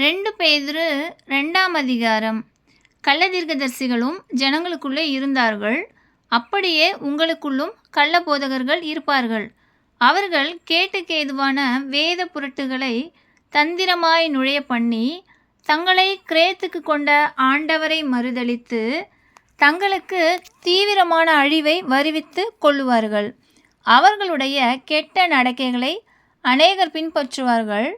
ரெண்டு பேதுரு ரெண்டாம் அதிகாரம். கள்ளதீர்க்கதரிசிகளும் ஜனங்களுக்குள்ளே இருந்தார்கள். அப்படியே உங்களுக்குள்ளும் கள்ள போதகர்கள் இருப்பார்கள். அவர்கள் கேட்டுக்கு ஏதுவான வேத புரட்டுகளை தந்திரமாய் நுழைய பண்ணி தங்களை கிரேத்துக்கு கொண்ட ஆண்டவரை மறுதளித்து தங்களுக்கு தீவிரமான அழிவை வருவித்து கொள்ளுவார்கள். அவர்களுடைய கெட்ட நடக்கைகளை அநேகர் பின்பற்றுவார்கள்.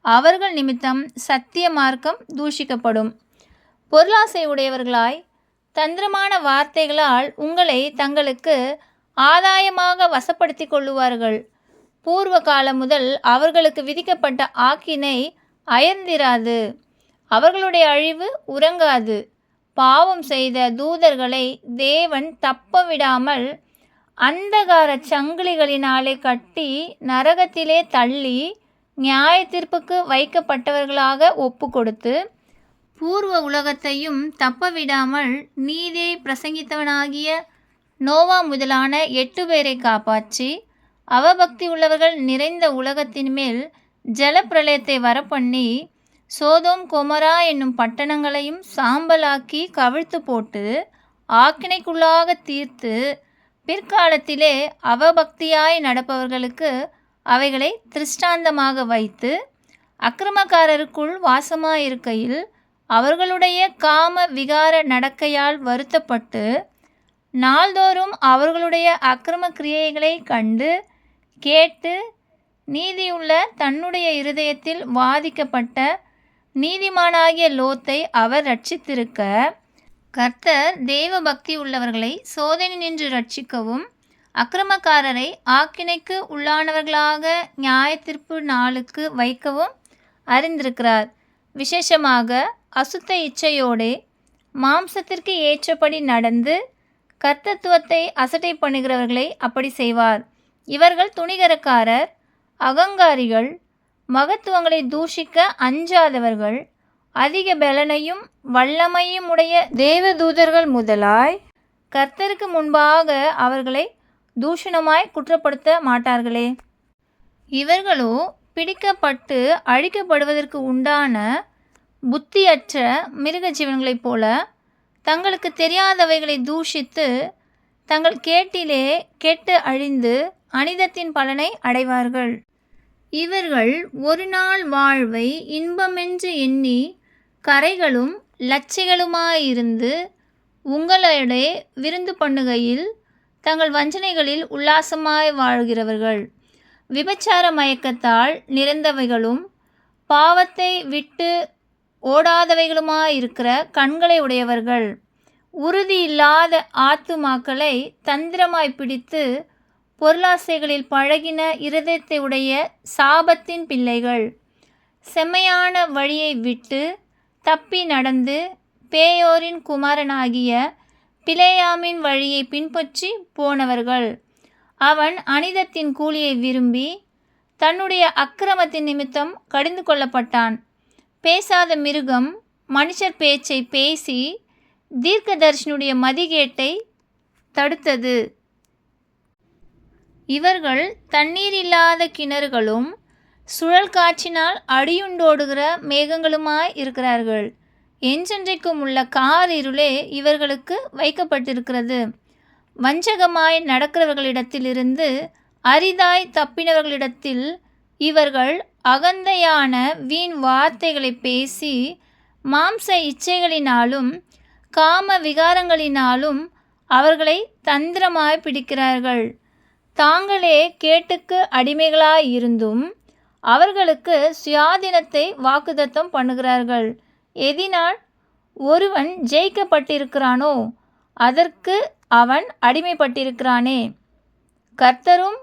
அவர்கள் நிமித்தம் சத்திய மார்க்கம் தூஷிக்கப்படும். பொருளாசை உடையவர்களாய் தந்திரமான வார்த்தைகளால் உங்களை தங்களுக்கு ஆதாயமாக வசப்படுத்தி கொள்ளுவார்கள். பூர்வ காலம் முதல் அவர்களுக்கு விதிக்கப்பட்ட ஆக்கினை அயர்ந்திராது. அவர்களுடைய அழிவு உறங்காது. பாவம் செய்த தூதர்களை தேவன் தப்ப விடாமல் அந்தகார சங்கிலிகளினாலே கட்டி நரகத்திலே தள்ளி நியாய தீர்ப்புக்கு வைக்கப்பட்டவர்களாக ஒப்பு கொடுத்து பூர்வ உலகத்தையும் தப்ப விடாமல் நீதியை பிரசங்கித்தவனாகிய நோவா முதலான எட்டு பேரை காப்பாற்றி அவபக்தி உள்ளவர்கள் நிறைந்த உலகத்தின் மேல் ஜலப்பிரளயத்தை வரப்பண்ணி சோதோம் கொமரா என்னும் பட்டணங்களையும் சாம்பலாக்கி கவிழ்த்து போட்டு ஆக்கினைக்குள்ளாக தீர்த்து பிற்காலத்திலே அவபக்தியாய் நடப்பவர்களுக்கு அவைகளை திருஷ்டாந்தமாக வைத்து அக்கிரமக்காரருக்குள் வாசமாயிருக்கையில் அவர்களுடைய காம விகார நடக்கையால் வருத்தப்பட்டு நாள்தோறும் அவர்களுடைய அக்கிரம கிரியைகளை கண்டு கேட்டு நீதியுள்ள தன்னுடைய இருதயத்தில் வாதிக்கப்பட்ட நீதிமானாகிய லோத்தை அவர் ரட்சித்திருக்க கர்த்தர் தேவ பக்தி உள்ளவர்களை சோதனை நின்று ரட்சிக்கவும் அக்கிரமக்காரரை ஆக்கினைக்கு உள்ளானவர்களாக நியாயத்திற்பு நாளுக்கு வைக்கவும் அறிந்திருக்கிறார். விசேஷமாக அசுத்த இச்சையோடே மாம்சத்திற்கு ஏற்றபடி நடந்து கர்த்தத்துவத்தை அசட்டை பண்ணுகிறவர்களை அப்படி செய்வார். இவர்கள் துணிகரக்காரர் அகங்காரிகள் மகத்துவங்களை தூஷிக்க அஞ்சாதவர்கள் அதிக பலனையும் வல்லமையும் உடைய தேவதூதர்கள் முதலாய் கர்த்தருக்கு முன்பாக அவர்களை தூஷணமாய் குற்றப்படுத்த மாட்டார்களே. இவர்களோ பிடிக்கப்பட்டு அழிக்கப்படுவதற்கு உண்டான புத்தியற்ற மிருக ஜீவன்களைப் போல தங்களுக்கு தெரியாதவைகளை தூஷித்து தங்கள் கேட்டிலே கெட்டு அழிந்து அனிதத்தின் பலனை அடைவார்கள். இவர்கள் ஒரு நாள் வாழ்வை இன்பமென்று எண்ணி கரைகளும் லட்சிகளுமாயிருந்து உங்களோடே விருந்து பண்ணுகையில் தங்கள் வஞ்சனைகளில் உல்லாசமாய் வாழ்கிறவர்கள். விபச்சார மயக்கத்தால் நிறைந்தவைகளும் பாவத்தை விட்டு ஓடாதவைகளுமாயிருக்கிற கண்களை உடையவர்கள். உறுதி இல்லாத ஆத்துமாக்களை தந்திரமாய் பிடித்து பொருளாசைகளில் பழகின இருதயத்தை உடைய சாபத்தின் பிள்ளைகள். செம்மையான வழியை விட்டு தப்பி நடந்து பேயோரின் குமாரனாகிய பிளேயாமின் வழியை பின்பற்றி போனவர்கள். அவன் அனிதத்தின் கூலியை விரும்பி தன்னுடைய அக்கிரமத்தின் நிமித்தம் கடிந்து கொள்ளப்பட்டான். பேசாத மிருகம் மனுஷர் பேச்சை பேசி தீர்க்கதர்ஷனுடைய மதிகேட்டை தடுத்தது. இவர்கள் தண்ணீர் இல்லாத கிணறுகளும் சுழல் காற்றினால் அடியுண்டோடுகிற மேகங்களுமாய் இருக்கிறார்கள். என்றென்றைக்கும் உள்ள கார் இருளே இவர்களுக்கு வைக்கப்பட்டிருக்கிறது. வஞ்சகமாய் நடக்கிறவர்களிடத்திலிருந்து அரிதாய் தப்பினவர்களிடத்தில் இவர்கள் அகந்தையான வீண் வார்த்தைகளை பேசி மாம்ச இச்சைகளினாலும் காம விகாரங்களினாலும் அவர்களை தந்திரமாய் பிடிக்கிறார்கள். தாங்களே கேட்டுக்கு அடிமைகளாய் இருந்தும் அவர்களுக்கு சுயாதீனத்தை வாக்குதத்தம் பண்ணுகிறார்கள். எதினால் ஒருவன் ஜெயிக்கப்பட்டிருக்கிறானோ அதற்கு அவன் அடிமைப்பட்டிருக்கிறானே. கர்த்தரும்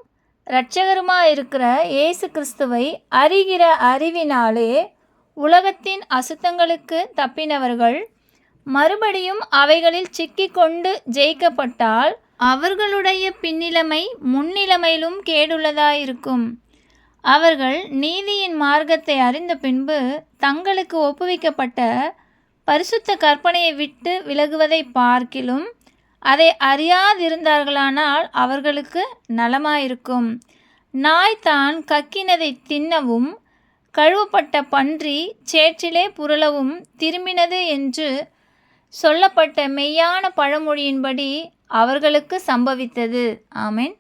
இரட்சகருமாயிருக்கிற இயேசு கிறிஸ்துவை அறிகிற அறிவினாலே உலகத்தின் அசுத்தங்களுக்கு தப்பினவர்கள் மறுபடியும் அவைகளில் சிக்கிக்கொண்டு ஜெயிக்கப்பட்டால் அவர்களுடைய பின்னிலைமை முன்னிலைமையிலும் கேடுள்ளதாயிருக்கும். அவர்கள் நீதியின் மார்க்கத்தை அறிந்த பின்பு தங்களுக்கு ஒப்புவிக்கப்பட்ட பரிசுத்த கற்பனையை விட்டு விலகுவதை பார்க்கிலும் அதை அறியாதிருந்தார்களானால் அவர்களுக்கு நலமாயிருக்கும். நாய் தான் கக்கினதை தின்னவும் கழுவப்பட்ட பன்றி சேற்றிலே புரளவும் திரும்பினது என்று சொல்லப்பட்ட மெய்யான பழமொழியின்படி அவர்களுக்கு சம்பவித்தது. ஆமேன்.